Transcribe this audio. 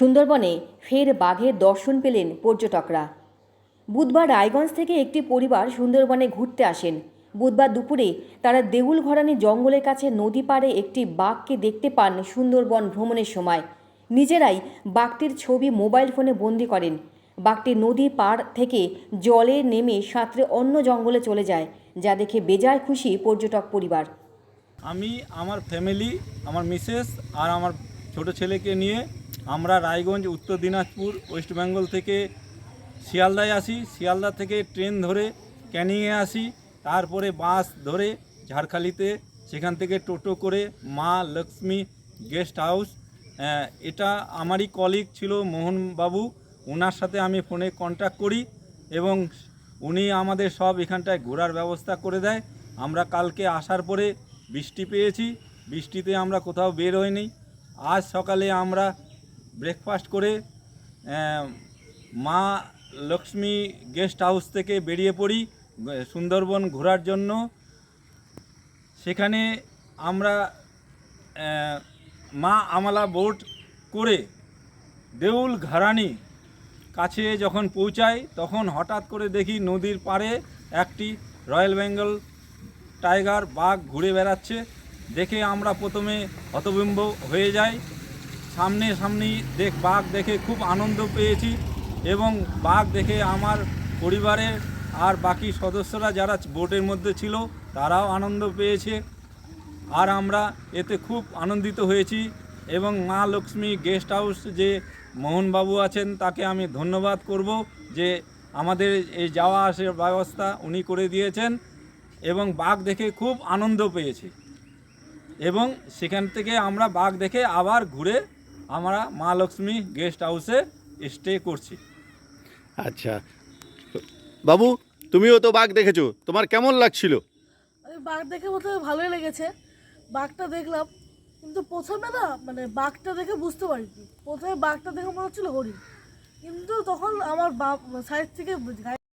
সুন্দরবনে ফের বাঘের দর্শন পেলেন পর্যটকরা। বুধবার রায়গঞ্জ থেকে একটি পরিবার সুন্দরবনে ঘুরতে আসেন। বুধবার দুপুরে তারা দেউল ঘরানি জঙ্গলের কাছে নদী পাড়ে একটি বাঘকে দেখতে পান সুন্দরবন ভ্রমণের সময়। নিজেরাই বাঘটির ছবি মোবাইল ফোনে বন্দি করেন। বাঘটি নদী পাড় থেকে জলে নেমে সাঁতরে অন্য জঙ্গলে চলে যায়, যা দেখে বেজায় খুশি পর্যটক পরিবার। আমি, আমার ফ্যামিলি আমার মিসেস আর আমার ছোট ছেলেকে নিয়ে আমরা রায়গঞ্জ, উত্তর দিনাজপুর, ওয়েস্ট বেঙ্গল থেকে শিয়ালদায় আসি। শিয়ালদা থেকে ট্রেন ধরে ক্যানিংয়ে আসি। তারপরে বাস ধরে ঝাড়খালিতে, সেখান থেকে টোটো করে মা লক্ষ্মী গেস্ট হাউস। এটা আমারই কলিগ ছিল মোহনবাবু। ওনার সাথে আমি ফোনে কন্ট্যাক্ট করি এবং উনি আমাদের সব এখানটায় ঘোরার ব্যবস্থা করে দেয়। আমরা কালকে আসার পরে বৃষ্টি পেয়েছি। বৃষ্টিতে আমরা কোথাও বের হইনি। আজ সকালে আমরা ব্রেকফাস্ট করে মা লক্ষ্মী গেস্ট হাউস থেকে বেরিয়ে পড়ি, সুন্দরবন ঘোরার জন্য। সেখানে আমরা মা আমলা বোট করে দেউল ঘরানি কাছে যখন পৌঁছাই, তখন হঠাৎ করে দেখি নদীর পাড়ে একটি রয়্যাল বেঙ্গল টাইগার বাঘ ঘুরে বেড়াচ্ছে। দেখে আমরা প্রথমে হতবিম্ব হয়ে যাই। সামনে সামনে দেখ, বাঘ দেখে খুব আনন্দ পেয়েছি এবং বাঘ দেখে আমার পরিবারের আর বাকি সদস্যরা যারা বোটের মধ্যে ছিল, তারাও আনন্দ পেয়েছে। আর আমরা এতে খুব আনন্দিত হয়েছি এবং মা লক্ষ্মী গেস্ট হাউস যে মোহনবাবু আছেন, তাকে আমি ধন্যবাদ করব যে আমাদের এই যাওয়া আসার ব্যবস্থা উনি করে দিয়েছেন এবং বাঘ দেখে খুব আনন্দ পেয়েছি। এবং সেখান থেকে আমরা বাঘ দেখে আবার ঘুরে আমরা মা লক্ষ্মী গেস্ট হাউসে স্টে করছি। আচ্ছা। বাবু তুমিও তো বাঘ দেখেছ। তোমার কেমন লাগছিল? বাঘ দেখে প্রথমে ভালোই লেগেছে। বাঘটা দেখলাম কিন্তু প্রথমে না মানে বাঘটা দেখে বুঝতে পারিনি। প্রথমে বাঘটা দেখে মনে হচ্ছিল হরিণ। কিন্তু তখন আমার বাপ সাইড থেকে